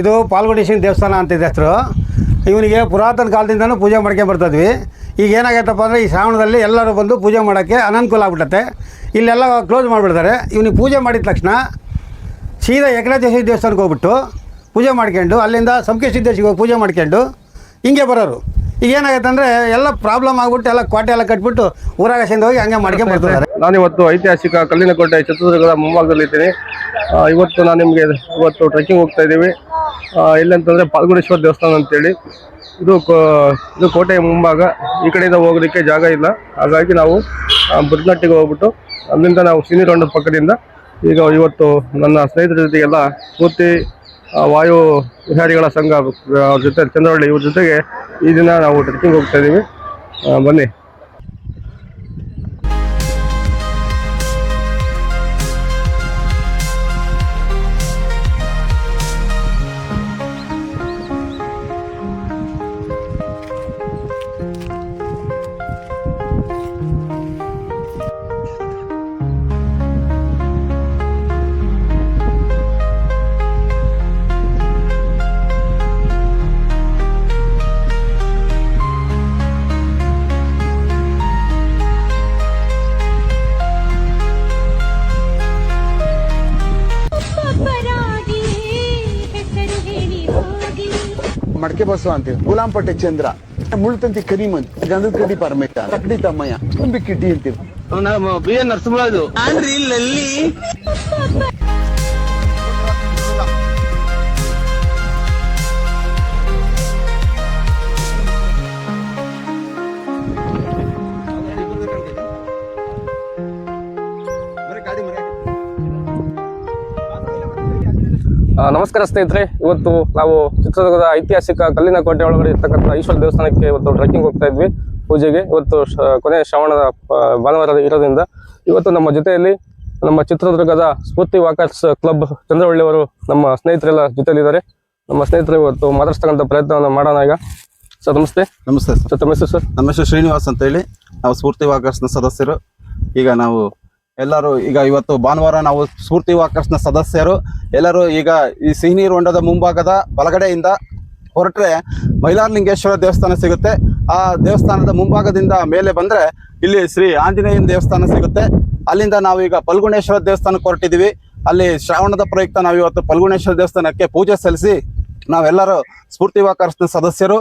ಇದು ಪಾಲ್ಗುಡೇಶ್ವರಿ ದೇವಸ್ಥಾನ ಅಂತಿದೆ ಹೆಸರು. ಇವನಿಗೆ ಪುರಾತನ ಕಾಲದಿಂದನೂ ಪೂಜೆ ಮಾಡ್ಕೊಂಡು ಬರ್ತಿದ್ವಿ ಈಗ ಏನಾಗೈತಪ್ಪ ಅಂದರೆ ಈ ಶ್ರಾವಣದಲ್ಲಿ ಎಲ್ಲರೂ ಬಂದು ಪೂಜೆ ಮಾಡೋಕ್ಕೆ ಅನನುಕೂಲ ಆಗ್ಬಿಟ್ಟತೆ. ಇಲ್ಲೆಲ್ಲ ಕ್ಲೋಸ್ ಮಾಡಿಬಿಡ್ತಾರೆ. ಇವನಿಗೆ ಪೂಜೆ ಮಾಡಿದ ತಕ್ಷಣ ಸೀದಾ ಏಕನಾಥೇಶ್ವರಿ ದೇವಸ್ಥಾನಕ್ಕೆ ಹೋಗ್ಬಿಟ್ಟು ಪೂಜೆ ಮಾಡ್ಕೊಂಡು ಅಲ್ಲಿಂದ ಸಂಕೇಶ್ವರ ಹೋಗಿ ಪೂಜೆ ಮಾಡ್ಕೊಂಡು ಹಿಂಗೆ ಬರೋರು. ಈಗ ಏನಾಗುತ್ತೆ ಅಂದರೆ ಎಲ್ಲ ಪ್ರಾಬ್ಲಮ್ ಆಗ್ಬಿಟ್ಟು ಎಲ್ಲ ಕೋಟೆ ಎಲ್ಲ ಕಟ್ಬಿಟ್ಟು ಊರಾಗಸಿಂದ ಹೋಗಿ ಹಂಗೆ ಮಾಡ್ಕೊಂಡು ಬರ್ತಿದ್ದಾರೆ. ನಾನಿವತ್ತು ಐತಿಹಾಸಿಕ ಕಲ್ಲಿನ ಕೋಟೆ ಚಿತ್ರದುರ್ಗದ ಮುಂಭಾಗದಲ್ಲಿ ಇದ್ದೀನಿ ಇವತ್ತು ನಾನು ನಿಮಗೆ ಇವತ್ತು ಟ್ರೆಕ್ಕಿಂಗ್ ಹೋಗ್ತಾ ಇದ್ದೀವಿ. ಎಲ್ಲಂತಂದ್ರೆ ಪಾಲ್ಗುಣೇಶ್ವರ ದೇವಸ್ಥಾನ ಅಂತೇಳಿ. ಇದು ಇದು ಕೋಟೆಯ ಮುಂಭಾಗ. ಈ ಕಡೆಯಿಂದ ಹೋಗೋದಕ್ಕೆ ಜಾಗ ಇಲ್ಲ. ಹಾಗಾಗಿ ನಾವು ಬುದ್ನಟ್ಟಿಗೆ ಹೋಗ್ಬಿಟ್ಟು ಅಲ್ಲಿಂದ ನಾವು ಸಿನಿ ರೌಂಡ್ ಪಕ್ಕದಿಂದ ಈಗ ಇವತ್ತು ನನ್ನ ಸ್ನೇಹಿತರ ಜೊತೆಗೆಲ್ಲ ಪೂರ್ತಿ ವಾಯು ವಿಹಾರಿಗಳ ಸಂಘ ಅವ್ರ ಜೊತೆ ಚಂದ್ರವಳ್ಳಿ ಇವ್ರ ಜೊತೆಗೆ ಈ ದಿನ ನಾವು ಟ್ರೆಕ್ಕಿಂಗ್ ಹೋಗ್ತಾ ಇದ್ದೀವಿ ಬನ್ನಿ. ಮಡಕೆ ಬಸವ ಅಂತೀವಿ ಗುಲಾಂಪಟ್ಟೆ ಚಂದ್ರ. ಮುಳ್ತಂತಿ ಕರಿಮನ್. ಗಂಧದ ಕಡ್ಡಿ ಪರಮೇಶ ಕಡಿ ತಮ್ಮಯ್ಯ. ತುಂಬಿ ಕಿಡ್ಡಿ ಅಂತೀವಿ ಬಿ ಎನ್ ನರಸಿಂಹರಾಜು. ಆ, ನಮಸ್ಕಾರ ಸ್ನೇಹಿತರೆ. ಇವತ್ತು ನಾವು ಚಿತ್ರದುರ್ಗದ ಐತಿಹಾಸಿಕ ಕಲ್ಲಿನ ಕೋಟೆ ಒಳಗಡೆ ಇರ್ತಕ್ಕಂಥ ಈಶ್ವರ ದೇವಸ್ಥಾನಕ್ಕೆ ಇವತ್ತು ಟ್ರೆಕ್ಕಿಂಗ್ ಹೋಗ್ತಾ ಇದ್ವಿ ಪೂಜೆಗೆ. ಇವತ್ತು ಕೊನೆಯ ಶ್ರಾವಣದ ಭಾನುವಾರ ಇರೋದ್ರಿಂದ. ಇವತ್ತು ನಮ್ಮ ಜೊತೆಯಲ್ಲಿ ನಮ್ಮ ಚಿತ್ರದುರ್ಗದ ಸ್ಫೂರ್ತಿ ವಾಕರ್ಸ್ ಕ್ಲಬ್ ಚಂದ್ರವಳ್ಳಿಯವರು ನಮ್ಮ ಸ್ನೇಹಿತರೆಲ್ಲ ಜೊತೆಯಲ್ಲಿದ್ದಾರೆ. ನಮ್ಮ ಸ್ನೇಹಿತರು ಇವತ್ತು ಮಾತಾಡ್ಸ್ತಕ್ಕಂಥ ಪ್ರಯತ್ನವನ್ನು ಮಾಡೋಣ ಈಗ. ಸರ್ ನಮಸ್ತೆ. ನಮಸ್ತೆ ಸರ್. ಸರ್ ತಮ್ಮ ಹೆಸರು ಸರ್? ನಮ್ಮ ಹೆಸರು ಶ್ರೀನಿವಾಸ್ ಅಂತ ಹೇಳಿ ನಾವು ಸ್ಫೂರ್ತಿ ವಾಕರ್ಸ್ನ ಸದಸ್ಯರು. ಈಗ ನಾವು ಎಲ್ಲರೂ ಈಗ ಇವತ್ತು ಭಾನುವಾರ ನಾವು ಸ್ಫೂರ್ತಿ ವಾಕರ್ಸ್ನ ಸದಸ್ಯರು. ಎಲ್ಲರೂ ಈಗ ಈ ಸಿಹಿನೀರು ಹೊಂಡದ ಮುಂಭಾಗದ ಬಲಗಡೆಯಿಂದ ಹೊರಟ್ರೆ ಮೈಲಾರಲಿಂಗೇಶ್ವರ ದೇವಸ್ಥಾನ ಸಿಗುತ್ತೆ. ಆ ದೇವಸ್ಥಾನದ ಮುಂಭಾಗದಿಂದ ಮೇಲೆ ಬಂದ್ರೆ ಇಲ್ಲಿ ಶ್ರೀ ಆಂಜನೇಯನ ದೇವಸ್ಥಾನ ಸಿಗುತ್ತೆ. ಅಲ್ಲಿಂದ ನಾವು ಈಗ ಪಲ್ಗುಣೇಶ್ವರ ದೇವಸ್ಥಾನಕ್ಕೆ ಹೊರಟಿದ್ದೀವಿ. ಅಲ್ಲಿ ಶ್ರಾವಣದ ಪ್ರಯುಕ್ತ ನಾವು ಇವತ್ತು ಪಲ್ಗುಣೇಶ್ವರ ದೇವಸ್ಥಾನಕ್ಕೆ ಪೂಜೆ ಸಲ್ಲಿಸಿ ನಾವೆಲ್ಲರೂ ಸ್ಫೂರ್ತಿ ವಾಕರ್ಸ್ನ ಸದಸ್ಯರು.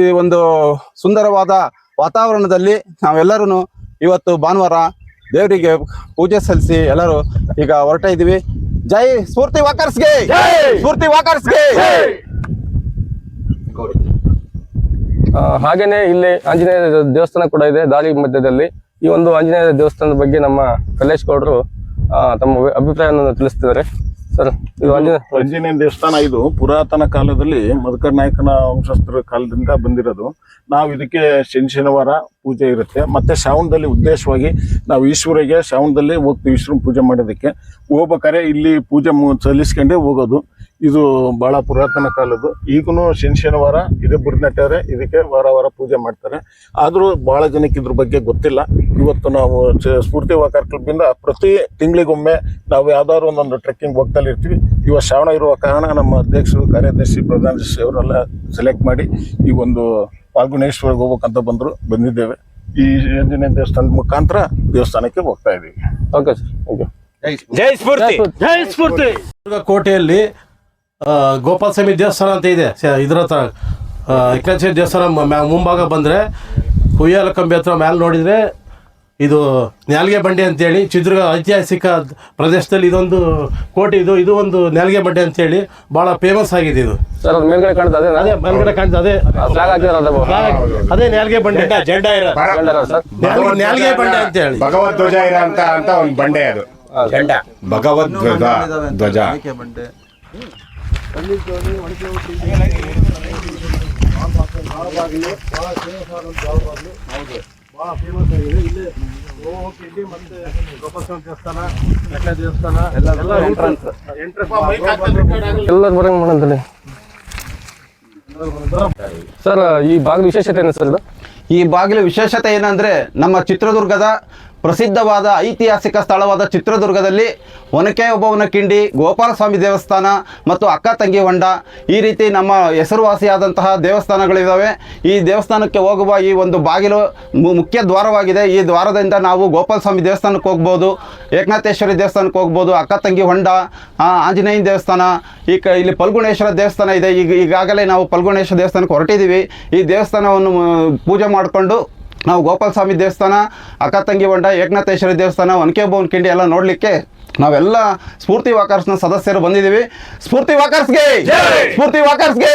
ಈ ಒಂದು ಸುಂದರವಾದ ವಾತಾವರಣದಲ್ಲಿ ನಾವೆಲ್ಲರೂ ಇವತ್ತು ಭಾನುವಾರ ದೇವರಿಗೆ ಪೂಜೆ ಸಲ್ಲಿಸಿ ಎಲ್ಲರೂ ಈಗ ಹೊರಟ ಇದೀವಿ ಜೈ ಸ್ಫೂರ್ತಿ ವಾಕರ್ಸ್ಗೆ! ಸ್ಫೂರ್ತಿ ವಾಕರ್ಸ್ಗೆ! ಹಾಗೇನೆ ಇಲ್ಲಿ ಆಂಜನೇಯ ದೇವಸ್ಥಾನ ಕೂಡ ಇದೆ ದಾರಿ ಮಧ್ಯದಲ್ಲಿ. ಈ ಒಂದು ಆಂಜನೇಯ ದೇವಸ್ಥಾನದ ಬಗ್ಗೆ ನಮ್ಮ ಕಲ್ಲೇಶ್ ಗೌಡರು ತಮ್ಮ ಅಭಿಪ್ರಾಯವನ್ನು ತಿಳಿಸ್ತಿದ್ದಾರೆ. ಸರ್ ಇದು ಆಂಜನೇಯ ದೇವಸ್ಥಾನ ಇದು. ಪುರಾತನ ಕಾಲದಲ್ಲಿ ಮಧುಕರ್ ನಾಯಕನ ವಂಶಸ್ಥರ ಕಾಲದಿಂದ ಬಂದಿರೋದು. ನಾವು ಇದಕ್ಕೆ ಶನಿ ಶನಿವಾರ ಪೂಜೆ ಇರುತ್ತೆ. ಮತ್ತೆ ಶ್ರಾವಣದಲ್ಲಿ ಉದ್ದೇಶವಾಗಿ ನಾವು ಈಶ್ವರಿಗೆ ಶ್ರಾವಣದಲ್ಲಿ ಹೋಗ್ತೀವಿ ಈಶ್ವರನ ಪೂಜೆ ಮಾಡೋದಕ್ಕೆ. ಹೋಗ್ಬೇಕಾರೆ ಇಲ್ಲಿ ಪೂಜೆ ಸಲ್ಲಿಸ್ಕೊಂಡೇ ಹೋಗೋದು. ಇದು ಬಹಳ ಪುರಾತನ ಕಾಲದ್ದು. ಈಗೂ ಶನಿ ಶನಿವಾರ ಇದೇ ಬುರ್ನಟ್ಟಾರೆ ಇದಕ್ಕೆ ವಾರ ವಾರ ಪೂಜೆ ಮಾಡ್ತಾರೆ. ಆದರೂ ಬಹಳ ಜನಕ್ಕೆ ಇದ್ರ ಬಗ್ಗೆ ಗೊತ್ತಿಲ್ಲ. ಇವತ್ತು ನಾವು ಚ- ಸ್ಫೂರ್ತಿ ವಾಕರ್ ಕ್ಲಬ್ಬಿಂದ ಪ್ರತಿ ತಿಂಗಳಿಗೊಮ್ಮೆ ನಾವು ಯಾವ್ದಾದ್ರು ಒಂದೊಂದು ಟ್ರೆಕ್ಕಿಂಗ್ ಹೋಗ್ತಲೇ ಇರ್ತೀವಿ. ಇವಾಗ ಶ್ರಾವಣ ಇರುವ ಕಾರಣ ನಮ್ಮ ಅಧ್ಯಕ್ಷರು ಕಾರ್ಯದರ್ಶಿ ಪ್ರಧಾನದರ್ಶಿ ಅವರೆಲ್ಲ ಸೆಲೆಕ್ಟ್ ಮಾಡಿ ಈ ಒಂದು ಪಾಲ್ಗುಣೇಶ್ವರಿಗೆ ಹೋಗ್ಬೇಕಂತ ಬಂದರು ಬಂದಿದ್ದೇವೆ. ಈ ಆಂಜನೇಯ ದೇವಸ್ಥಾನದ ಮುಖಾಂತರ ದೇವಸ್ಥಾನಕ್ಕೆ ಹೋಗ್ತಾ ಇದ್ದೀವಿ ಓಕೆ ಸರ್ ಓಕೆ ಯು ಜೈ ಸ್ಫೂರ್ತಿ ಜೈ ಸ್ಫೂರ್ತಿ ಕೋಟೆಯಲ್ಲಿ ಗೋಪಾಲ ಸ್ವಾಮಿ ದೇವಸ್ಥಾನ ಅಂತ ಇದೆ. ಇದ್ರ ಹತ್ರ. ಏಕನಾಥೇಶ್ವರ ದೇವಸ್ಥಾನ ಮುಂಭಾಗ ಬಂದರೆ ಕುಯ್ಯಾಲ ಕಂಬಿ ಹತ್ರ ಮ್ಯಾಲೆ ನೋಡಿದರೆ ಇದು ನ್ಯಾಲ್ಗೆ ಬಂಡೆ ಅಂತೇಳಿ ಚಿತ್ರದುರ್ಗ ಐತಿಹಾಸಿಕ ಪ್ರದೇಶದಲ್ಲಿ ಇದೊಂದು ಕೋಟೆ ಇದು ಇದು ಒಂದು ನ್ಯಾಲ್ಗೆ ಬಂಡೆ ಅಂತೇಳಿ ಭಾಳ ಫೇಮಸ್ ಆಗಿದೆ ಇದು. ಸರ್ ಅದು ಮೇಲ್ಗಡೆ ಕಾಣ್ತದೆ ಅದೇ ಅದೇ ಮೇಲ್ಗಡೆ ಕಾಣ್ತದೆ ಅದೇ. ನ್ಯಾಲ್ಗೆ ಬಂಡೆ. ಜೆಂಡ ಇರೋ ಸರ್. ನ್ಯಾಲ್ಗೆ- ಬಂಡೆ ಅಂತೇಳಿ. ಭಗವದ್ ಧ್ವಜ ಇರೋ ಅಂತ ಅಂತ ಒಂದು ಬಂಡೆ ಅದು. ಜೆಂಡ. ಭಗವದ್ ಧ್ವಜ. ಧ್ವಜ ಬಂಡೆ ಎಲ್ಲರೂ ಬರಂಗ್ ಮಾಡಂತಲ್ಲಿ ಸರ್ ಈ ಬಾಗಿಲು ವಿಶೇಷತೆ ಏನು ಸರ್ ಇದು? ಈ ಬಾಗಿಲು ವಿಶೇಷತೆ ಏನಂದ್ರೆ ನಮ್ಮ ಚಿತ್ರದುರ್ಗದ ಪ್ರಸಿದ್ಧವಾದ ಐತಿಹಾಸಿಕ ಸ್ಥಳವಾದ ಚಿತ್ರದುರ್ಗದಲ್ಲಿ ಒನಕೆ ಒಬ್ಬವನ ಕಿಂಡಿ, ಗೋಪಾಲಸ್ವಾಮಿ ದೇವಸ್ಥಾನ ಮತ್ತು ಅಕ್ಕ ತಂಗಿ ಹೊಂಡ ಈ ರೀತಿ ನಮ್ಮ ಹೆಸರುವಾಸಿಯಾದಂತಹ ದೇವಸ್ಥಾನಗಳಿದ್ದಾವೆ ಈ ದೇವಸ್ಥಾನಕ್ಕೆ ಹೋಗುವ ಈ ಒಂದು ಬಾಗಿಲು ಮುಖ್ಯ ದ್ವಾರವಾಗಿದೆ. ಈ ದ್ವಾರದಿಂದ ನಾವು ಗೋಪಾಲಸ್ವಾಮಿ ದೇವಸ್ಥಾನಕ್ಕೆ ಹೋಗ್ಬೋದು, ಏಕನಾಥೇಶ್ವರಿ ದೇವಸ್ಥಾನಕ್ಕೆ ಹೋಗ್ಬೋದು, ಅಕ್ಕ ತಂಗಿ ಹೊಂಡ ಆಂಜನೇಯನ ದೇವಸ್ಥಾನ, ಈ ಇಲ್ಲಿ ಪಲ್ಗುಣೇಶ್ವರ ದೇವಸ್ಥಾನ ಇದೆ. ಈಗ, ಈಗಾಗಲೇ ನಾವು ಪಲ್ಗುಣೇಶ್ವರ ದೇವಸ್ಥಾನಕ್ಕೆ ಹೊರಟಿದ್ದೀವಿ. ಈ ದೇವಸ್ಥಾನವನ್ನು ಪೂಜೆ ಮಾಡಿಕೊಂಡು ನಾವು ಗೋಪಾಲ ಸ್ವಾಮಿ ದೇವಸ್ಥಾನ ಅಕ್ಕ ತಂಗಿ ಹೊಂಡ ಏಕನಾಥೇಶ್ವರಿ ದೇವಸ್ಥಾನ ಒನಕೆ ಬೋನ್ ಕಿಂಡಿ ಎಲ್ಲ ನೋಡಲಿಕ್ಕೆ ನಾವೆಲ್ಲ ಸ್ಫೂರ್ತಿ ವಾಕರ್ಸ್ನ ಸದಸ್ಯರು ಬಂದಿದ್ದೀವಿ. ಸ್ಫೂರ್ತಿ ವಾಕರ್ಸ್ಗೆ! ಸ್ಫೂರ್ತಿ ವಾಕರ್ಸ್ಗೆ!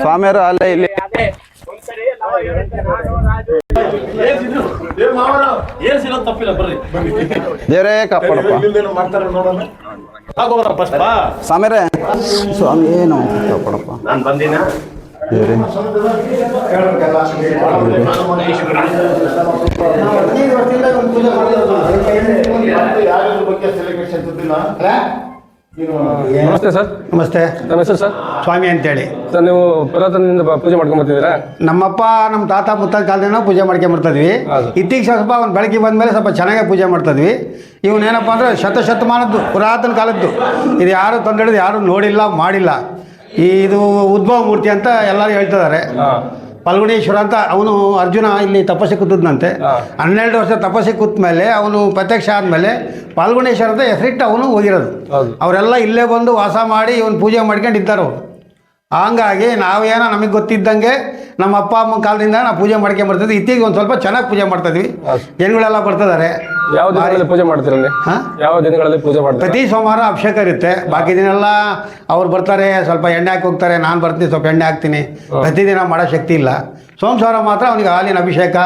ಸ್ವಾಮಿಯರು ಅಲ್ಲೇ ಇಲ್ಲಿ. ದೇವರೇ ಕಾಪಾಡಪ್ಪ. ಸ್ವಾಮಿರೇ ಸ್ವಾಮಿ ಏನು ಕಾಪಾಡಪ್ಪ? ನಾನು ಬಂದಿನ? ನಮಸ್ತೆ ಸರ್. ನಮಸ್ತೆ. ನಮ್ಮ ಹೆಸರು ಸರ್? ಸ್ವಾಮಿ ಅಂತೇಳಿ. ಸರ್ ನೀವು ಪುರಾತನದಿಂದ ಬ- ಪೂಜೆ ಮಾಡ್ಕೊಂಡ್ ಬರ್ತಿದ್ದೀರಾ? ನಮ್ಮಪ್ಪ ನಮ್ಮ ತಾತ ಮುತ್ತಾದ ಕಾಲದಿಂದ ಪೂಜೆ ಮಾಡ್ಕೊಂಬರ್ತಿದ್ವಿ. ಇತ್ತೀಚೆಗೆ ಸ್ವಲ್ಪ ಒಂದು ಬೆಳಗ್ಗೆ ಬಂದಮೇಲೆ ಸ್ವಲ್ಪ ಚೆನ್ನಾಗೇ ಪೂಜೆ ಮಾಡ್ತಿದ್ವಿ. ಇವನೇನಪ್ಪ ಅಂದ್ರೆ ಶತಶತಮಾನದ್ದು ಪುರಾತನ ಕಾಲದ್ದು. ಇದು ಯಾರು ತಂದಿಡಿದು ಯಾರು ನೋಡಿಲ್ಲ ಮಾಡಿಲ್ಲ. ಇದು ಉದ್ಭವ ಮೂರ್ತಿ ಅಂತ ಎಲ್ಲರೂ ಹೇಳ್ತಿದ್ದಾರೆ. ಫಲ್ಗುಣೇಶ್ವರ ಅಂತ ಅವನು ಅರ್ಜುನ ಇಲ್ಲಿ ತಪಸ್ಸೆ ಕೂತದಂತೆ ಹನ್ನೆರಡು ವರ್ಷ ತಪಸ್ಸೆ ಕೂತ ಮೇಲೆ ಅವನು ಪ್ರತ್ಯಕ್ಷ ಆದಮೇಲೆ ಫಲ್ಗುಣೇಶ್ವರ ಅಂತ ಹೆಸರಿಟ್ಟು ಅವನು ಹೋಗಿರೋದು. ಅವರೆಲ್ಲ ಇಲ್ಲೇ ಬಂದು ವಾಸ ಮಾಡಿ ಇವನು ಪೂಜೆ ಮಾಡ್ಕೊಂಡು ಇದ್ದಾರೆ. ಅವರು ಹಂಗಾಗಿ ನಾವೇನೋ ನಮಗೆ ಗೊತ್ತಿದ್ದಂಗೆ ನಮ್ಮ ಅಪ್ಪ ಅಮ್ಮನ ಕಾಲದಿಂದ ನಾವು ಪೂಜೆ ಮಾಡ್ಕೊಂಡ್ಬರ್ತಿದ್ವಿ ಇತ್ತೀಗ ಒಂದು ಸ್ವಲ್ಪ ಚೆನ್ನಾಗಿ ಪೂಜೆ ಮಾಡ್ತಿದ್ವಿ ಜನಗಳೆಲ್ಲ ಬರ್ತಿದ್ದಾರೆ. ಯಾವ ದಿನಗಳಲ್ಲಿ ಪೂಜೆ ಮಾಡ್ತೀರಾ ಅಲ್ಲಿ? ಹಾ? ಯಾವ ದಿನಗಳಲ್ಲಿ ಪೂಜೆ ಮಾಡ್ತಾರೆ? ಪ್ರತಿ ಸೋಮವಾರ ಅಭಿಷೇಕ ಇರುತ್ತೆ. ಬಾಕಿ ದಿನ ಎಲ್ಲ ಅವ್ರು ಬರ್ತಾರೆ ಸ್ವಲ್ಪ ಎಣ್ಣೆ ಹಾಕಿ ಹೋಗ್ತಾರೆ ನಾನು ಬರ್ತೀನಿ ಸ್ವಲ್ಪ ಎಣ್ಣೆ ಹಾಕ್ತೀನಿ. ಪ್ರತಿದಿನ ಮಾಡೋ ಶಕ್ತಿ ಇಲ್ಲ. ಸೋಮವಾರ ಮಾತ್ರ ಅವನಿಗೆ ಹಾಲಿನ ಅಭಿಷೇಕ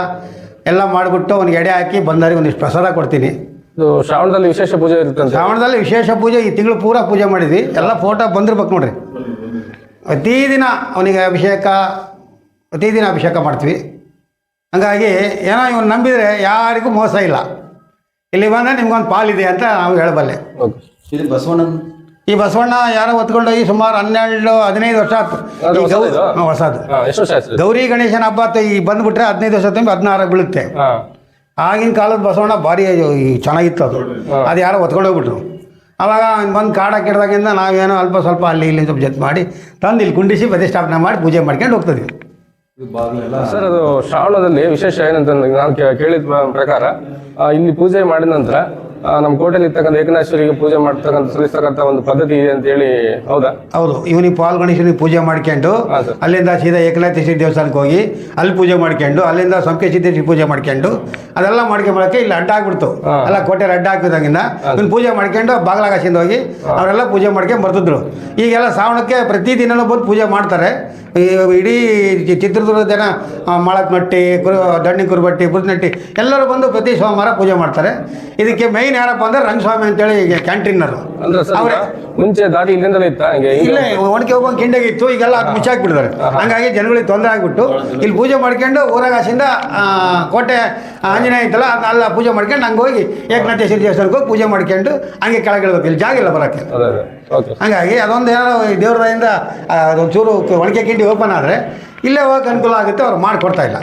ಎಲ್ಲ ಮಾಡಿಬಿಟ್ಟು ಅವ್ನಿಗೆ ಎಡೆ ಹಾಕಿ ಬಂದವರಿಗೆ ಒಂದಿಷ್ಟು ಪ್ರಸಾದ ಕೊಡ್ತೀನಿ. ಇದು ಶ್ರಾವಣದಲ್ಲಿ ವಿಶೇಷ ಪೂಜೆ ಇರುತ್ತೆ ಶ್ರಾವಣದಲ್ಲಿ ವಿಶೇಷ ಪೂಜೆ ಈ ತಿಂಗಳು ಪೂರ ಪೂಜೆ ಮಾಡಿದ್ವಿ. ಎಲ್ಲ ಫೋಟೋ ಬಂದಿರ್ಬೇಕು ನೋಡ್ರಿ. ಪ್ರತಿದಿನ ಅವನಿಗೆ ಅಭಿಷೇಕ ಪ್ರತಿದಿನ ಅಭಿಷೇಕ ಮಾಡ್ತೀವಿ. ಹಂಗಾಗಿ ಏನೋ ಇವನು ನಂಬಿದರೆ ಯಾರಿಗೂ ಮೋಸ ಇಲ್ಲ. ಇಲ್ಲಿ ಬಂದರೆ ನಿಮ್ಗೊಂದು ಪಾಲಿದೆ ಅಂತ ನಾವು ಹೇಳಬಲ್ಲೆ. ಓಕೆ. ಇದು ಬಸವಣ್ಣನ ಈ ಬಸವಣ್ಣ ಯಾರೋ ಹೊತ್ಕೊಂಡೋಗಿ ಸುಮಾರು ಹನ್ನೆರಡು ಹದಿನೈದು ವರ್ಷ ಆಯ್ತು ಅದು ಈ ಗೌ- ಹೊಸದು ಹಾ, ಹೊಸದು. ಹಾ ಎಷ್ಟು ವರ್ಷ ಆಯ್ತು ಗೌರಿ ಗಣೇಶನ ಹಬ್ಬ ಆಯ್ತು, ಈ ಬಂದ್ಬಿಟ್ರೆ ಹದಿನೈದು ವರ್ಷ ತುಂಬಿ ಹದಿನಾರು ಬೀಳುತ್ತೆ. ಹಾ. ಆಗಿನ ಕಾಲದ ಬಸವಣ್ಣ ಭಾರಿ ಈ ಚೆನ್ನಾಗಿತ್ತು ಅದು. ಅದು ಯಾರೋ ಹೊತ್ಕೊಂಡೋಗ್ಬಿಟ್ರು ಅವಾಗ ಬಂದು ಕಾಡ ಕೆಡ್ದಾಗಿಂದ ನಾವೇನೋ ಅಲ್ಪ ಸ್ವಲ್ಪ ಅಲ್ಲಿ ಇಲ್ಲಿ ಸ್ವಲ್ಪ ಜತ್ ಮಾಡಿ ತಂದು ಇಲ್ಲಿ ಕುಂಡಿಸಿ ಪ್ರತಿಷ್ಠಾಪನೆ ಮಾಡಿ ಪೂಜೆ ಮಾಡ್ಕೊಂಡು ಹೋಗ್ತಿದ್ವಿ ಸರ್ ಅದು ಶ್ರಾವಣದಲ್ಲಿ ವಿಶೇಷ ಏನಂತ ನಾನು ಕೇ- ಕೇಳಿದ ಪ್ರಕಾರ ಇಲ್ಲಿ ಪೂಜೆ ಮಾಡಿದ ನಂತರ ನಮ್ಮ ಕೋಟೆಯಲ್ಲಿ ಇರ್ತಕ್ಕಂಥ ಏಕನಾಶ್ವರಿಗೆ ಪೂಜೆ ಮಾಡ್ತಕ್ಕಂಥ ಸಲ್ಲಿಸ್ತಕ್ಕಂಥ ಒಂದು ಪದ್ಧತಿ ಇದೆ ಅಂತ ಹೇಳಿ ಹೌದಾ? ಹೌದು ಇವನಿಗೆ ಪಾಲ್ ಗಣೇಶನಿಗೆ ಪೂಜೆ ಮಾಡ್ಕೊಂಡು ಅಲ್ಲಿಂದ ಸೀದಾ ಏಕನಾಥೇಶ್ವರಿ ದೇವಸ್ಥಾನಕ್ಕೆ ಹೋಗಿ ಅಲ್ಲಿ ಪೂಜೆ ಮಾಡ್ಕೊಂಡು ಅಲ್ಲಿಂದ ಸಂಕೇಶ್ವರಿ ಪೂಜೆ ಮಾಡ್ಕೊಂಡು ಅದೆಲ್ಲ ಮಾಡ್ಕೊಂಬಳಕ್ಕೆ ಇಲ್ಲಿ ಅಡ್ಡ ಆಗ್ಬಿಡ್ತು. ಅಲ್ಲ ಎಲ್ಲ ಕೋಟೆ ಅಡ್ಡ ಹಾಕಿದಾಗಿಂದ ಇವ್ನು ಪೂಜೆ ಮಾಡ್ಕೊಂಡು ಬಾಗ್ಲಾಗಾಸಿಂದ ಹೋಗಿ ಅವರೆಲ್ಲ ಪೂಜೆ ಮಾಡ್ಕೊಂಡು ಬರ್ತಿದ್ರು. ಈಗೆಲ್ಲ ಶ್ರಾವಣಕ್ಕೆ ಪ್ರತಿದಿನನೂ ಬಂದು ಪೂಜೆ ಮಾಡ್ತಾರೆ. ಈ ಇಡೀ ಚಿತ್ರದುರ್ಗ ಚಿತ್ರದುರ್ಗದ ಜನ ಮಾಳಕ್ಮಟ್ಟಿ ಕುರು ದಣ್ಣಿ ಕುರುಬಟ್ಟಿ ಬುದ್ನಟ್ಟಿ ಎಲ್ಲರೂ ಬಂದು ಪ್ರತಿ ಸೋಮವಾರ ಪೂಜೆ ಮಾಡ್ತಾರೆ. ಇದಕ್ಕೆ ಮೈನ್ ಯಾರಪ್ಪ ಅಂದ್ರೆ ರಂಗಸ್ವಾಮಿ ಅಂತೇಳಿ ಈಗ ಕ್ಯಾಂಟೀನರು ಅವರೇ ಮುಂಚೆ ದಾರಿ ಇಲ್ಲಿಂದಲೇ ಇತ್ತ? ಹಂಗೆ ಇಲ್ಲೇ ಒಣಕೆ ಹೋಗೋಂಗೆ ಕಿಂಡಗೆ ಇತ್ತು ಈಗೆಲ್ಲ ಅದು ಮುಚ್ಚಾಕ್ಬಿಡ್ತಾರೆ ಹಂಗಾಗಿ ಜನಗಳಿಗೆ ತೊಂದರೆ ಆಗ್ಬಿಟ್ಟು ಇಲ್ಲಿ ಪೂಜೆ ಮಾಡ್ಕೊಂಡು ಊರಾಗಾಸಿಂದ ಕೋಟೆ ಆಂಜನೇಯ ಇತ್ತಲ್ಲ ಅಲ್ಲ ಪೂಜೆ ಮಾಡ್ಕೊಂಡು ಹಂಗೆ ಹೋಗಿ ಏಕನಾಥೇಶ್ವರಿ ದೇವಸ್ಥಾನಕ್ಕೆ ಹೋಗಿ ಪೂಜೆ ಮಾಡ್ಕೊಂಡು ಹಂಗೆ ಕೆಳಗೆ ಇಳ್ಬೇಕು. ಇಲ್ಲಿ ಜಾಗ ಇಲ್ಲ ಬರೋಕ್ಕೆ. ಹಂಗಾಗಿ ಅದೊಂದು ಏನೋ ಈ ದೇವ್ರ ದಯಿಂದ ಆ, ಅದೊಂಚೂರು ಒಣಕೆ ಕಿಂಡಿ ಓಪನ್ ಆದರೆ ಇಲ್ಲೇ ಹೋಗಕ್ಕೆ ಅನುಕೂಲ ಆಗುತ್ತೆ ಅವ್ರು ಮಾಡಿಕೊಡ್ತಾ ಇಲ್ಲ.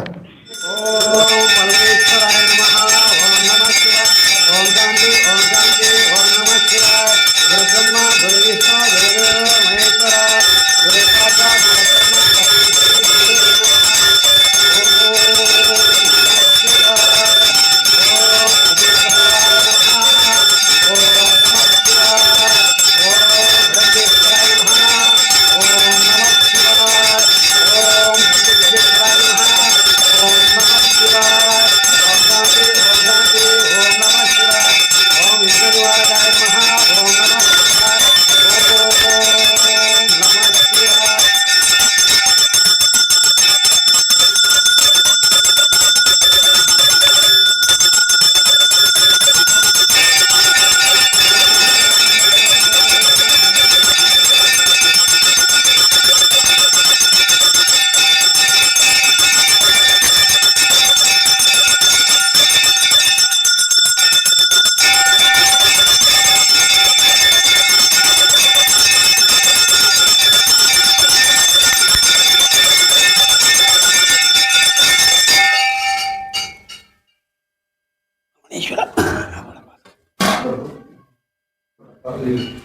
Ini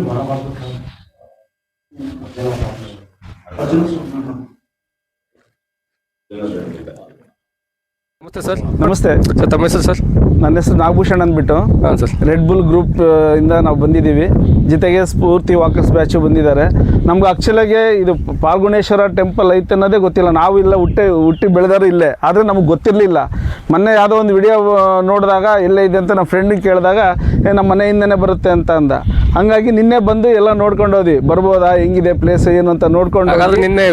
mana masuk? ನಮಸ್ತೆ ಸರ್? ನಮಸ್ತೆ. ಸರ್ ತಮ್ಮ ಹೆಸರು ಸರ್? ನನ್ನ ಹೆಸರು ನಾಗಭೂಷಣ್ ಅಂದ್ಬಿಟ್ಟು. ಹಾಂ ಸರ್. ರೆಡ್ ಬುಲ್ ಗ್ರೂಪ್ ಇಂದ ನಾವು ಬಂದಿದ್ದೀವಿ. ಜೊತೆಗೆ ಸ್ಫೂರ್ತಿ ವಾಕರ್ಸ್ ಬ್ಯಾಚು ಬಂದಿದ್ದಾರೆ. ನಮ್ಗೆ ಆ್ಯಕ್ಚುಲಾಗೆ ಇದು ಪಾಲ್ಗುಣೇಶ್ವರ ಟೆಂಪಲ್ ಐತೆ ಅನ್ನೋದೇ ಗೊತ್ತಿಲ್ಲ. ನಾವು ಇಲ್ಲ ಹುಟ್ಟಿ ಹುಟ್ಟಿ ಬೆಳೆದಾರು ಇಲ್ಲೇ. ಆದರೆ ನಮಗೆ ಗೊತ್ತಿರಲಿಲ್ಲ. ಮೊನ್ನೆ ಯಾವುದೋ ಒಂದು ವಿಡಿಯೋ ನೋಡಿದಾಗ ಎಲ್ಲೇ ಇದೆ ಅಂತ ನಮ್ಮ ಫ್ರೆಂಡಿಗೆ ಕೇಳಿದಾಗ ಏ ನಮ್ಮ ಮನೆಯಿಂದನೇ ಬರುತ್ತೆ ಅಂತ ಅಂದ. ಹಂಗಾಗಿ ನಿನ್ನೆ ಬಂದು ಎಲ್ಲ ನೋಡ್ಕೊಂಡು ಹೋದಿ ಬರ್ಬೋದಾ? ಹೆಂಗಿದೆ? ಪ್ಲೇಸ್ ಏನು ಅಂತ ನೋಡ್ಕೊಂಡು ನಿನ್ನೆ?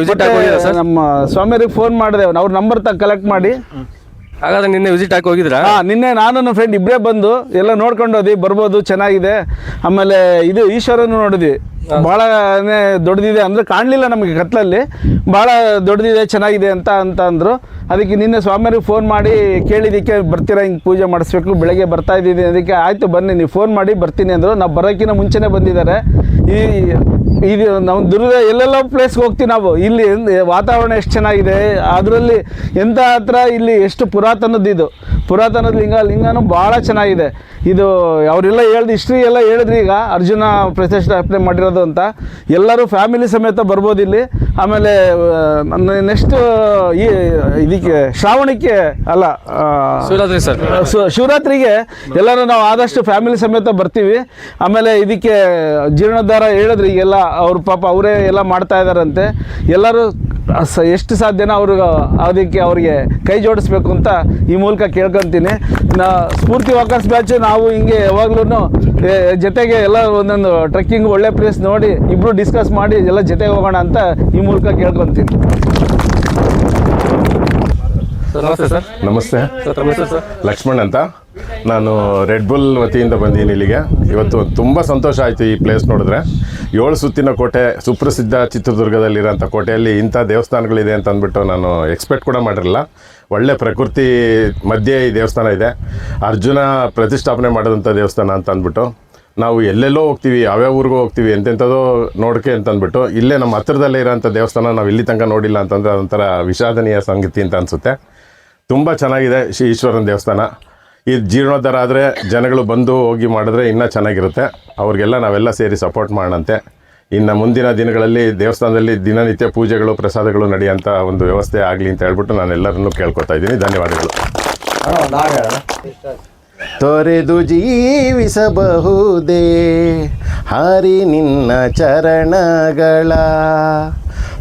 ನಮ್ಮ ಸ್ವಾಮಿಯರಿಗೆ ಫೋನ್ ಮಾಡಿದೆ. ಅವ್ರ ನಂಬರ್ ತಗ ಕಲೆಕ್ಟ್ ಮಾಡಿ. ಹಾಗಾದ್ರೆ ನಿನ್ನೆ ವಿಸಿಟ್ ಹಾಕಿ ಹೋಗಿದ್ರಾ? ನಿನ್ನೆ ನಾನು ನನ್ನ ಫ್ರೆಂಡ್ ಇಬ್ಬರೇ ಬಂದು ಎಲ್ಲ ನೋಡ್ಕೊಂಡು ಹೋದ್ವಿ ಬರ್ಬೋದು, ಚೆನ್ನಾಗಿದೆ. ಆಮೇಲೆ ಇದು ಈಶ್ವರನು ನೋಡಿದ್ವಿ. ಭಾಳನೇ ದೊಡ್ಡದಿದೆ ಅಂದರೆ ಕಾಣಲಿಲ್ಲ ನಮಗೆ ಕತ್ಲಲ್ಲಿ. ಭಾಳ ದೊಡ್ಡದಿದೆ, ಚೆನ್ನಾಗಿದೆ ಅಂತ ಅಂತ ಅಂದರು. ಅದಕ್ಕೆ ನಿನ್ನೆ ಸ್ವಾಮಿಯವ್ರಿಗೆ ಫೋನ್ ಮಾಡಿ ಕೇಳಿದಕ್ಕೆ ಬರ್ತೀರಾ, ಹಿಂಗೆ ಪೂಜೆ ಮಾಡಿಸ್ಬೇಕು, ಬೆಳಗ್ಗೆ ಬರ್ತಾ ಇದ್ದೀನಿ ಅದಕ್ಕೆ ಆಯಿತು, ಬನ್ನಿ, ನೀವು ಫೋನ್ ಮಾಡಿ ಬರ್ತೀನಿ ಅಂದರು. ನಾವು ಬರೋಕ್ಕಿಂತ ಮುಂಚೆನೇ ಬಂದಿದ್ದಾರೆ. ಈ, ಇದು ನಾವು ದುರ್ಗ, ಎಲ್ಲೆಲ್ಲೋ ಪ್ಲೇಸ್ಗೆ ಹೋಗ್ತೀವಿ ನಾವು. ಇಲ್ಲಿ, ವಾತಾವರಣ ಎಷ್ಟು ಚೆನ್ನಾಗಿದೆ, ಅದರಲ್ಲಿ ಎಂಥ ಹತ್ರ ಇಲ್ಲಿ ಎಷ್ಟು ಪುರಾತನದ್ದು ಇದು. ಪುರಾತನದ ಲಿಂಗ ಲಿಂಗನೂ ಭಾಳ ಚೆನ್ನಾಗಿದೆ. ಇದು ಅವರೆಲ್ಲ ಹೇಳ್ದು ಹಿಸ್ಟ್ರಿ ಎಲ್ಲ ಹೇಳಿದ್ರಿ ಈಗ. ಅರ್ಜುನ ಪ್ರತಿಷ್ಠಾಪನೆ ಮಾಡಿರೋದು ಅಂತ. ಎಲ್ಲರೂ ಫ್ಯಾಮಿಲಿ ಸಮೇತ ಬರ್ಬೋದು ಇಲ್ಲಿ. ಆಮೇಲೆ ನೆಕ್ಸ್ಟ್ ಈ ಇದಕ್ಕೆ ಶ್ರಾವಣಕ್ಕೆ ಅಲ್ಲ ಶಿವರಾತ್ರಿ ಸರ್. ಶಿವರಾತ್ರಿಗೆ ಎಲ್ಲರೂ ನಾವು ಆದಷ್ಟು ಫ್ಯಾಮಿಲಿ ಸಮೇತ ಬರ್ತೀವಿ. ಆಮೇಲೆ ಇದಕ್ಕೆ ಜೀರ್ಣೋದ್ಧಾರ ಹೇಳಿದ್ರಿ ಈಗೆಲ್ಲ. ಅವ್ರ ಪಾಪ ಅವರೇ ಎಲ್ಲ ಮಾಡ್ತಾ ಇದ್ದಾರಂತೆ. ಎಲ್ಲರೂ ಸ- ಎಷ್ಟು ಸಾಧ್ಯನೋ ಅವ್ರಿಗೆ ಅದಕ್ಕೆ ಅವರಿಗೆ ಕೈ ಜೋಡಿಸ್ಬೇಕು ಅಂತ ಈ ಮೂಲಕ ಕೇಳ್ಕೊತೀನಿ. ನಾ ಸ್ಫೂರ್ತಿ ವಾಕರ್ಸ್ ಬ್ಯಾಚ್ ನಾವು ಹಿಂಗೆ ಯಾವಾಗ್ಲೂ ಜೊತೆಗೆ ಎಲ್ಲ ಒಂದೊಂದು ಟ್ರೆಕ್ಕಿಂಗ್ ಒಳ್ಳೆ ಪ್ಲೇಸ್ ನೋಡಿ ಇಬ್ಬರು ಡಿಸ್ಕಸ್ ಮಾಡಿ ಎಲ್ಲ ಜೊತೆಗೆ ಹೋಗೋಣ ಅಂತ ಈ ಮೂಲಕ ಕೇಳ್ಕೊತೀನಿ. ಸರ್ ನಮಸ್ತೆ ಸರ್. ನಮಸ್ತೆ. ಸರ್? ಲಕ್ಷ್ಮಣ್ ಅಂತ. ನಾನು ರೆಡ್ ಬುಲ್ ವತಿಯಿಂದ ಬಂದೀನಿ ಇಲ್ಲಿಗೆ. ಇವತ್ತು ತುಂಬ ಸಂತೋಷ ಆಯಿತು ಈ ಪ್ಲೇಸ್ ನೋಡಿದ್ರೆ. ಏಳು ಸುತ್ತಿನ ಕೋಟೆ, ಸುಪ್ರಸಿದ್ಧ ಚಿತ್ರದುರ್ಗದಲ್ಲಿರೋಂಥ ಕೋಟೆಯಲ್ಲಿ ಇಂಥ ದೇವಸ್ಥಾನಗಳಿದೆ ಅಂತ ಅಂದ್ಬಿಟ್ಟು ನಾನು ಎಕ್ಸ್ಪೆಕ್ಟ್ ಕೂಡ ಮಾಡಿರಲಿಲ್ಲ. ಒಳ್ಳೆ ಪ್ರಕೃತಿ ಮಧ್ಯೆ ಈ ದೇವಸ್ಥಾನ ಇದೆ. ಅರ್ಜುನ ಪ್ರತಿಷ್ಠಾಪನೆ ಮಾಡಿದಂಥ ದೇವಸ್ಥಾನ ಅಂತ ಅಂದ್ಬಿಟ್ಟು. ನಾವು ಎಲ್ಲೆಲ್ಲೋ ಹೋಗ್ತೀವಿ, ಯಾವ್ಯಾವ ಊರಿಗೂ ಹೋಗ್ತೀವಿ, ಎಂತೆಂಥದೋ ನೋಡಕ್ಕೆ ಅಂತ ಅಂದ್ಬಿಟ್ಟು. ಇಲ್ಲೇ ನಮ್ಮ ಹತ್ರದಲ್ಲೇ ಇರೋಂಥ ದೇವಸ್ಥಾನ ನಾವು ಇಲ್ಲಿ ತನಕ ನೋಡಿಲ್ಲ ಅಂತಂದರೆ ಅದೊಂಥರ ವಿಷಾದನೀಯ ಸಂಗತಿ ಅಂತ ಅನಿಸುತ್ತೆ. ತುಂಬ ಚೆನ್ನಾಗಿದೆ ಶ್ರೀ ಈಶ್ವರನ ದೇವಸ್ಥಾನ. ಈ ಜೀರ್ಣೋದ್ಧಾರ ಆದರೆ ಜನಗಳು ಬಂದು ಹೋಗಿ ಮಾಡಿದ್ರೆ ಇನ್ನೂ ಚೆನ್ನಾಗಿರುತ್ತೆ. ಅವ್ರಿಗೆಲ್ಲ ನಾವೆಲ್ಲ ಸೇರಿ ಸಪೋರ್ಟ್ ಮಾಡೋಣಂತೆ. ಇನ್ನು ಮುಂದಿನ ದಿನಗಳಲ್ಲಿ ದೇವಸ್ಥಾನದಲ್ಲಿ ದಿನನಿತ್ಯ ಪೂಜೆಗಳು, ಪ್ರಸಾದಗಳು ನಡೆಯುವಂಥ ಒಂದು ವ್ಯವಸ್ಥೆ ಆಗಲಿ ಅಂತ ಹೇಳ್ಬಿಟ್ಟು ನಾನು ಎಲ್ಲರನ್ನೂ ಕೇಳ್ಕೊತಾ ಇದ್ದೀನಿ. ಧನ್ಯವಾದಗಳು. ತೊರೆದು ಜೀವಿಸಬಹುದೇ, ಹರಿ ನಿನ್ನ ಚರಣಗಳ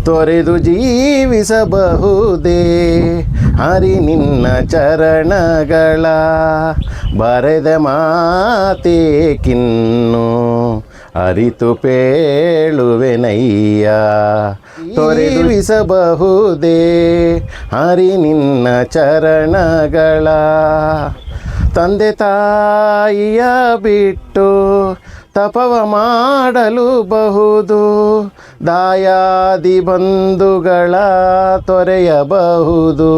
ತೊರೆದು ಜೀವಿಸಬಹುದೇ? ಹರಿ ನಿನ್ನ ಚರಣಗಳ ಬರೆದ ಮಾತೇಕಿನ್ನು ಅರಿತು ಪೇಳುವೆನಯ್ಯ. ತೊರೆದುವಿಸಬಹುದೇ ಹರಿ ನಿನ್ನ ಚರಣಗಳ ತಂದೆ ತಾಯಿಯ ಬಿಟ್ಟು ತಪವ ಮಾಡಲು ಬಹುದು. ದಾಯಾದಿ ಬಂಧುಗಳ ತೊರೆಯಬಹುದು.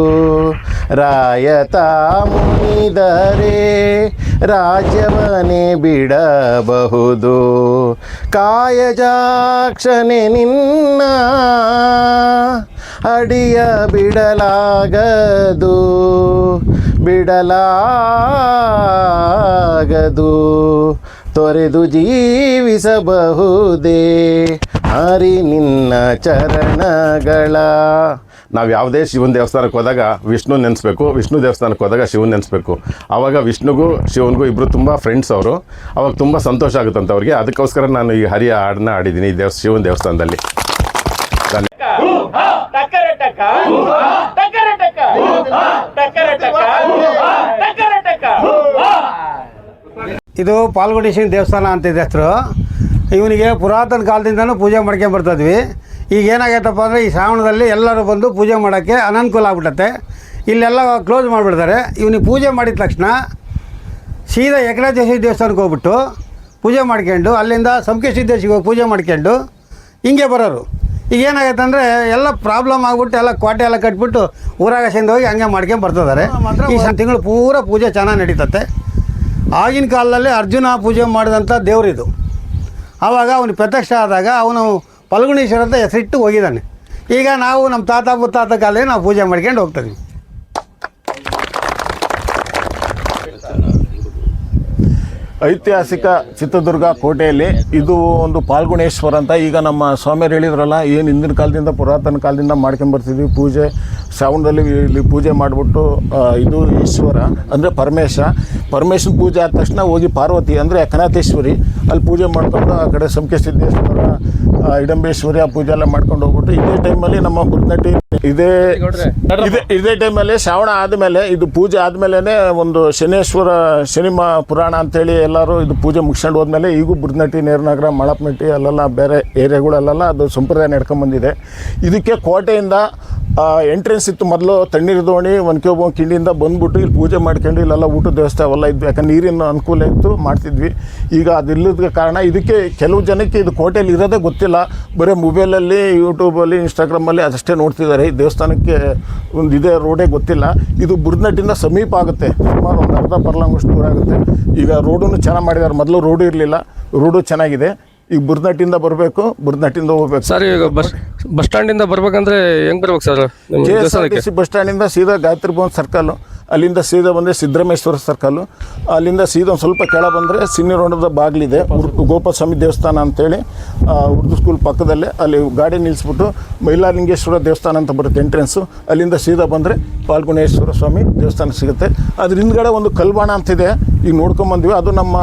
ರಾಯತ ಮುನಿದರೆ ರಾಜ್ಯವನೇ ಬಿಡಬಹುದು. ಕಾಯಜಾಕ್ಷನೆ ನಿನ್ನ ಅಡಿಯ ಬಿಡಲಾಗದು. ಬಿಡಲಾಗದು. ತೊರೆದು ಜೀವಿಸಬಹುದೇ ಹರಿ ನಿನ್ನ ಚರಣಗಳ ನಾವು ಯಾವುದೇ ಶಿವನ ದೇವಸ್ಥಾನಕ್ಕೆ ಹೋದಾಗ ವಿಷ್ಣು ನೆನೆಸ್ಬೇಕು ವಿಷ್ಣು ದೇವಸ್ಥಾನಕ್ಕೆ ಹೋದಾಗ ಶಿವನ ನೆನೆಸ್ಬೇಕು ಆವಾಗ ವಿಷ್ಣುಗೂ ಶಿವನಿಗೂ ಇಬ್ಬರು ತುಂಬ ಫ್ರೆಂಡ್ಸ್ ಅವರು ಅವಾಗ ತುಂಬ ಸಂತೋಷ ಆಗುತ್ತಂತ ಅವ್ರಿಗೆ ಅದಕ್ಕೋಸ್ಕರ ನಾನು ಈ ಹರಿಯ ಹಾಡನ್ನ ಆಡಿದ್ದೀನಿ ಈ ದೇವ ಶಿವನ ದೇವಸ್ಥಾನದಲ್ಲಿ ಇದು ಪಾಲ್ಗುಣೇಶ್ವರ ದೇವಸ್ಥಾನ ಅಂತಿದೆ ಹೆಸರು. ಇವನಿಗೆ ಪುರಾತನ ಕಾಲದಿಂದನೂ ಪೂಜೆ ಮಾಡ್ಕೊಂಡು ಬರ್ತಾಯಿದ್ವಿ ಈಗ ಏನಾಗೈತಪ್ಪ ಅಂದರೆ ಈ ಶ್ರಾವಣದಲ್ಲಿ ಎಲ್ಲರೂ ಬಂದು ಪೂಜೆ ಮಾಡೋಕ್ಕೆ ಅನನುಕೂಲ ಆಗ್ಬಿಟ್ಟತೆ ಇಲ್ಲೆಲ್ಲ ಕ್ಲೋಸ್ ಮಾಡಿಬಿಡ್ತಾರೆ. ಇವನಿಗೆ ಪೂಜೆ ಮಾಡಿದ ತಕ್ಷಣ ಸೀದಾ ಏಕನಾಥೇಶ್ವರಿ ದೇವಸ್ಥಾನಕ್ಕೆ ಹೋಗ್ಬಿಟ್ಟು ಪೂಜೆ ಮಾಡ್ಕೊಂಡು ಅಲ್ಲಿಂದ ಸಂಕೇಶ್ವರ ಹೋಗಿ ಪೂಜೆ ಮಾಡ್ಕೊಂಡು ಹಿಂಗೆ ಬರೋರು. ಈಗ ಏನಾಗೈತೆ ಅಂದರೆ ಎಲ್ಲ ಪ್ರಾಬ್ಲಮ್ ಆಗ್ಬಿಟ್ಟು ಎಲ್ಲ ಕೋಟೆ ಎಲ್ಲ ಕಟ್ಬಿಟ್ಟು ಊರಾಗ ಸೇಂದ ಹೋಗಿ ಹಂಗೆ ಮಾಡ್ಕೊಂಡು ಬರ್ತಿದ್ದಾರೆ ಈ ತಿಂಗಳು ಪೂರ ಪೂಜೆ ಚೆನ್ನಾಗಿ ನಡೀತತೆ ಆಗಿನ ಕಾಲದಲ್ಲಿ ಅರ್ಜುನ ಪೂಜೆ ಮಾಡಿದಂಥ ದೇವರಿದು. ಆವಾಗ ಅವನು ಪ್ರತ್ಯಕ್ಷ ಆದಾಗ ಅವನು ಫಲ್ಗುಣೇಶ್ವರ ಅಂತ ಹೆಸರಿಟ್ಟು ಹೋಗಿದ್ದಾನೆ. ಈಗ ನಾವು ನಮ್ಮ ತಾತ ಮುತ್ತಾತ ಕಾಲದಲ್ಲಿ ನಾವು ಪೂಜೆ ಮಾಡ್ಕೊಂಡು ಹೋಗ್ತೀವಿ ಐತಿಹಾಸಿಕ ಚಿತ್ರದುರ್ಗ ಕೋಟೆಯಲ್ಲಿ ಇದು ಒಂದು ಪಾಲ್ಗುಣೇಶ್ವರ ಅಂತ ಈಗ ನಮ್ಮ ಸ್ವಾಮಿಯರು ಹೇಳಿದ್ರಲ್ಲ, ಏನು ಹಿಂದಿನ ಕಾಲದಿಂದ ಪುರಾತನ ಕಾಲದಿಂದ ಮಾಡ್ಕೊಂಬರ್ತಿದ್ವಿ ಪೂಜೆ, ಶ್ರಾವಣದಲ್ಲಿ ಇಲ್ಲಿ ಪೂಜೆ ಮಾಡಿಬಿಟ್ಟು ಇದು ಈಶ್ವರ, ಅಂದರೆ ಪರಮೇಶ. ಪರಮೇಶ್ವರ ಪೂಜೆ ಆದ ತಕ್ಷಣ ಹೋಗಿ ಪಾರ್ವತಿ, ಅಂದರೆ ಅಕನಾಥೇಶ್ವರಿ ಅಲ್ಲಿ ಪೂಜೆ ಮಾಡ್ಕೊಂಡು ಆ ಕಡೆ ಸಂಕೇಶ್ವರ ಇಡಂಬೇಶ್ವರಿ ಆ ಪೂಜೆ ಎಲ್ಲ ಮಾಡ್ಕೊಂಡು ಹೋಗ್ಬಿಟ್ಟು ಇದೇ ಟೈಮಲ್ಲಿ ನಮ್ಮ ಗುರುನಟಿ ಇದೇ ಇದೇ ಇದೇ ಟೈಮಲ್ಲಿ ಶ್ರಾವಣ ಆದಮೇಲೆ ಇದು ಪೂಜೆ ಆದಮೇಲೆ ಒಂದು ಶನೇಶ್ವರ ಸಿನಿಮಾ ಪುರಾಣ ಅಂತೇಳಿ ಎಲ್ಲರೂ ಇದು ಪೂಜೆ ಮುಗಿಸ್ಕೊಂಡು ಹೋದ್ಮೇಲೆ ಈಗೂ ಬುರ್ನಟ್ಟಿ ನೇರನಗರ ಮಳಪ್ನಟ್ಟಿ ಅಲ್ಲೆಲ್ಲ ಬೇರೆ ಏರಿಯಾಗಳಲ್ಲೆಲ್ಲ ಅದು ಸಂಪ್ರದಾಯ ನಡ್ಕೊಂಬಂದಿದೆ. ಇದಕ್ಕೆ ಕೋಟೆಯಿಂದ ಎಂಟ್ರೆನ್ಸ್ ಇತ್ತು ಮೊದಲು ತಣ್ಣೀರು ದೋಣಿ ಒನ್ಕೆ ಕಿಂಡಿಯಿಂದ ಬಂದ್ಬಿಟ್ಟು ಇಲ್ಲಿ ಪೂಜೆ ಮಾಡ್ಕೊಂಡು ಇಲ್ಲೆಲ್ಲ ಊಟದ ವ್ಯವಸ್ಥೆ ಅವೆಲ್ಲ ಇದ್ವು. ಯಾಕಂದ್ರೆ ನೀರಿನ ಅನುಕೂಲ ಇತ್ತು ಮಾಡ್ತಿದ್ವಿ. ಈಗ ಅದಿಲ್ಲದ ಕಾರಣ ಇದಕ್ಕೆ ಕೆಲವು ಜನಕ್ಕೆ ಇದು ಕೋಟೆಯಲ್ಲಿ ಇರೋದೇ ಗೊತ್ತಿಲ್ಲ. ಬರೀ ಮೊಬೈಲಲ್ಲಿ ಯೂಟ್ಯೂಬಲ್ಲಿ ಇನ್ಸ್ಟಾಗ್ರಾಮಲ್ಲಿ ಅದಷ್ಟೇ ನೋಡ್ತಿದ್ದಾರೆ. ಈ ದೇವಸ್ಥಾನಕ್ಕೆ ಒಂದು ಇದೇ ರೋಡೇ ಗೊತ್ತಿಲ್ಲ. ಇದು ಬುರ್ನಟ್ಟಿಂದ ಸಮೀಪ ಆಗುತ್ತೆ. ಸುಮಾರು ಒಂದು ಅರ್ಧ ಪರ್ಲಾಂಗಷ್ಟು ದೂರ ಆಗುತ್ತೆ. ಈಗ ರೋಡನ್ನು ಚೆನ್ನಾಗಿ ಮಾಡಿದ್ದಾರೆ. ಮೊದಲು ರೋಡು ಇರಲಿಲ್ಲ. ರೋಡು ಚೆನ್ನಾಗಿದೆ. ಈಗ ಬುರ್ನಟ್ಟಿಂದ ಬರಬೇಕು ಬುರ್ನಟ್ಟಿಂದ ಹೋಗ್ಬೇಕು. ಸರ್ ಈಗ ಬಸ್ ಬಸ್ ಸ್ಟ್ಯಾಂಡಿಂದ ಬರ್ಬೇಕಂದ್ರೆ ಹೆಂಗೆ ಬರ್ಬೇಕು sir J K S R T C bus ಸ್ಟ್ಯಾಂಡಿಂದ ಸೀದಾ ಗಾಯತ್ರಿ ಭವನ್ ಸರ್ಕಲ್ಲು ಅಲ್ಲಿಂದ ಸೀದಾ ಬಂದರೆ ಸಿದ್ದರಾಮೇಶ್ವರ ಸರ್ಕಲ್ಲು ಅಲ್ಲಿಂದ ಸೀದಾ ಒಂದು ಸ್ವಲ್ಪ ಕೆಳ ಬಂದರೆ ಸಿನ್ನಿರೋಣದ ಬಾಗಿಲಿದೆ ಗೋಪಾಲಸ್ವಾಮಿ ದೇವಸ್ಥಾನ ಅಂತೇಳಿ ಉರ್ದು ಸ್ಕೂಲ್ ಪಕ್ಕದಲ್ಲೇ, ಅಲ್ಲಿ ಗಾಡಿ ನಿಲ್ಲಿಸ್ಬಿಟ್ಟು ಮೈಲಾಲಿಂಗೇಶ್ವರ ದೇವಸ್ಥಾನ ಅಂತ ಬರುತ್ತೆ ಎಂಟ್ರೆನ್ಸು ಅಲ್ಲಿಂದ ಸೀದಾ ಬಂದರೆ ಪಾಲ್ಗುಣೇಶ್ವರ ಸ್ವಾಮಿ ದೇವಸ್ಥಾನ ಸಿಗುತ್ತೆ. ಅದ್ರ ಹಿಂದ್ಗಡೆ ಒಂದು ಕಲ್ಬಾಣ ಅಂತಿದೆ, ಈಗ ನೋಡ್ಕೊಂಬಂದ್ವಿ ಅದು ನಮ್ಮ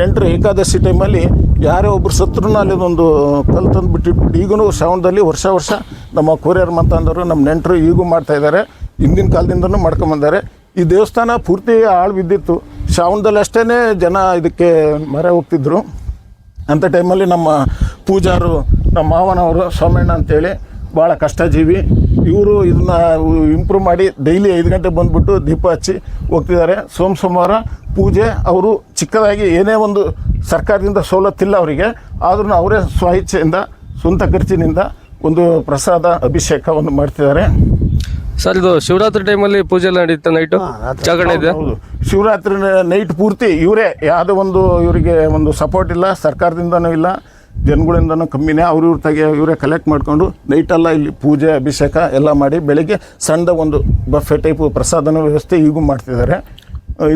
ನೆಂಟರು ಏಕಾದಶಿ ಟೈಮಲ್ಲಿ ಯಾರೇ ಒಬ್ಬರು ಸತ್ರು ಅಲ್ಲಿ ಒಂದು ಕಲ್ಲು ತಂದು ಬಿಟ್ಟಿಟ್ಬಿಟ್ಟು ಈಗೂ ಶ್ರಾವಣದಲ್ಲಿ ವರ್ಷ ವರ್ಷ ನಮ್ಮ ಕೋರಿಯರ್ ಅಂದರು ನಮ್ಮ ನೆಂಟರು ಈಗೂ ಮಾಡ್ತಾ ಇದ್ದಾರೆ. ಹಿಂದಿನ ಕಾಲದಿಂದನೂ ಮಾಡ್ಕೊಂಬಂದಾರೆ ಈ ದೇವಸ್ಥಾನ ಪೂರ್ತಿ ಆಳು ಬಿದ್ದಿತ್ತು. ಶ್ರಾವಣದಲ್ಲಿ ಅಷ್ಟೇ ಜನ ಇದಕ್ಕೆ ಮರೆ ಹೋಗ್ತಿದ್ರು. ಅಂಥ ಟೈಮಲ್ಲಿ ನಮ್ಮ ಪೂಜಾರು, ನಮ್ಮ ಮಾವನವರು, ಸೋಮಣ್ಣ ಅಂತೇಳಿ ಭಾಳ ಕಷ್ಟಜೀವಿ. ಇವರು ಇದನ್ನ ಇಂಪ್ರೂವ್ ಮಾಡಿ ಡೈಲಿ ಐದು ಗಂಟೆ ಬಂದುಬಿಟ್ಟು ದೀಪ ಹಚ್ಚಿ ಹೋಗ್ತಿದ್ದಾರೆ. ಸೋಮ ಸೋಮವಾರ ಪೂಜೆ, ಅವರು ಚಿಕ್ಕದಾಗಿ ಏನೇ ಒಂದು ಸರ್ಕಾರದಿಂದ ಸವಲತ್ತಿಲ್ಲ ಅವರಿಗೆ. ಆದ್ರೂ ಅವರೇ ಸ್ವಇಚ್ಛೆಯಿಂದ, ಸ್ವಂತ ಖರ್ಚಿನಿಂದ ಒಂದು ಪ್ರಸಾದ ಅಭಿಷೇಕವನ್ನು ಮಾಡ್ತಿದ್ದಾರೆ. ಸರ್ ಇದು ಶಿವರಾತ್ರಿ ಟೈಮಲ್ಲಿ ಪೂಜೆ ಎಲ್ಲ ನಡೀತಾ ನೈಟು ಜಾಗರಣೆ ಇದೆ? ಹೌದು ಶಿವರಾತ್ರಿ ನೈಟ್ ಪೂರ್ತಿ ಇವರೇ ಯಾವುದೋ ಒಂದು ಇವರಿಗೆ ಒಂದು ಸಪೋರ್ಟ್ ಇಲ್ಲ ಸರ್ಕಾರದಿಂದನೂ ಇಲ್ಲ ಜನಗಳಿಂದನೂ ಕಮ್ಮಿನೇ. ಅವ್ರು ಇವ್ರ ತೆಗೆ ಇವರೇ ಕಲೆಕ್ಟ್ ಮಾಡಿಕೊಂಡು ನೈಟೆಲ್ಲ ಇಲ್ಲಿ ಪೂಜೆ ಅಭಿಷೇಕ ಎಲ್ಲ ಮಾಡಿ ಬೆಳಗ್ಗೆ ಸಣ್ಣದ ಒಂದು ಬಫೆ ಟೈಪು ಪ್ರಸಾದನ ವ್ಯವಸ್ಥೆ ಈಗೂ ಮಾಡ್ತಿದ್ದಾರೆ.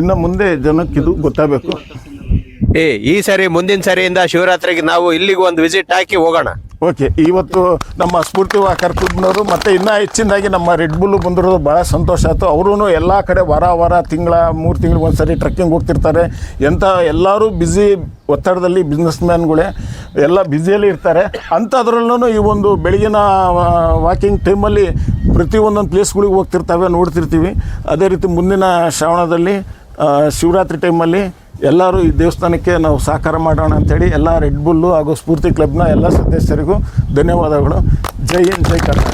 ಇನ್ನು ಮುಂದೆ ಜನಕ್ಕೆ ಇದು ಗೊತ್ತಾಗಬೇಕು. ಏ ಈ ಸರಿ ಮುಂದಿನ ಸರಿಯಿಂದ ಶಿವರಾತ್ರಿಗೆ ನಾವು ಇಲ್ಲಿಗೆ ಒಂದು ವಿಸಿಟ್ ಹಾಕಿ ಹೋಗೋಣ. ಓಕೆ, ಇವತ್ತು ನಮ್ಮ ಸ್ಫೂರ್ತಿ ವಾಕರ್ ಮತ್ತೆ ಮತ್ತು ಇನ್ನೂ ಹೆಚ್ಚಿನದಾಗಿ ನಮ್ಮ ರೆಡ್ ಬುಲ್ಲು ಬಂದಿರೋದು ಭಾಳ ಸಂತೋಷ ಆಯಿತು. ಅವರು ಎಲ್ಲ ಕಡೆ ವಾರ ವಾರ ತಿಂಗಳ, ಮೂರು ತಿಂಗಳಿಗೆ ಒಂದು ಸರಿ ಟ್ರೆಕ್ಕಿಂಗ್ ಹೋಗ್ತಿರ್ತಾರೆ. ಎಂಥ ಎಲ್ಲರೂ ಬ್ಯುಸಿ ಒತ್ತಡದಲ್ಲಿ ಬಿಸ್ನೆಸ್ ಮ್ಯಾನ್ಗಳೇ ಎಲ್ಲ ಬ್ಯುಸಿಯಲ್ಲಿ ಇರ್ತಾರೆ. ಅಂಥದ್ರಲ್ಲೂ ಈ ಒಂದು ಬೆಳಗಿನ ವಾಕಿಂಗ್ ಟೈಮಲ್ಲಿ ಪ್ರತಿಯೊಂದೊಂದು ಪ್ಲೇಸ್ಗಳಿಗೆ ಹೋಗ್ತಿರ್ತವೆ, ನೋಡ್ತಿರ್ತೀವಿ. ಅದೇ ರೀತಿ ಮುಂದಿನ ಶ್ರಾವಣದಲ್ಲಿ ಶಿವರಾತ್ರಿ ಟೈಮಲ್ಲಿ ಎಲ್ಲರೂ ಈ ದೇವಸ್ಥಾನಕ್ಕೆ ನಾವು ಸಹಕಾರ ಮಾಡೋಣ ಅಂತೇಳಿ ಎಲ್ಲ ರೆಡ್ ಬುಲ್ಲು ಹಾಗೂ ಸ್ಫೂರ್ತಿ ಕ್ಲಬ್ನ ಎಲ್ಲ ಸದಸ್ಯರಿಗೂ ಧನ್ಯವಾದಗಳು. ಜೈ ಹಿಂದ್, ಜೈ ಕರ್ನಾಟಕ.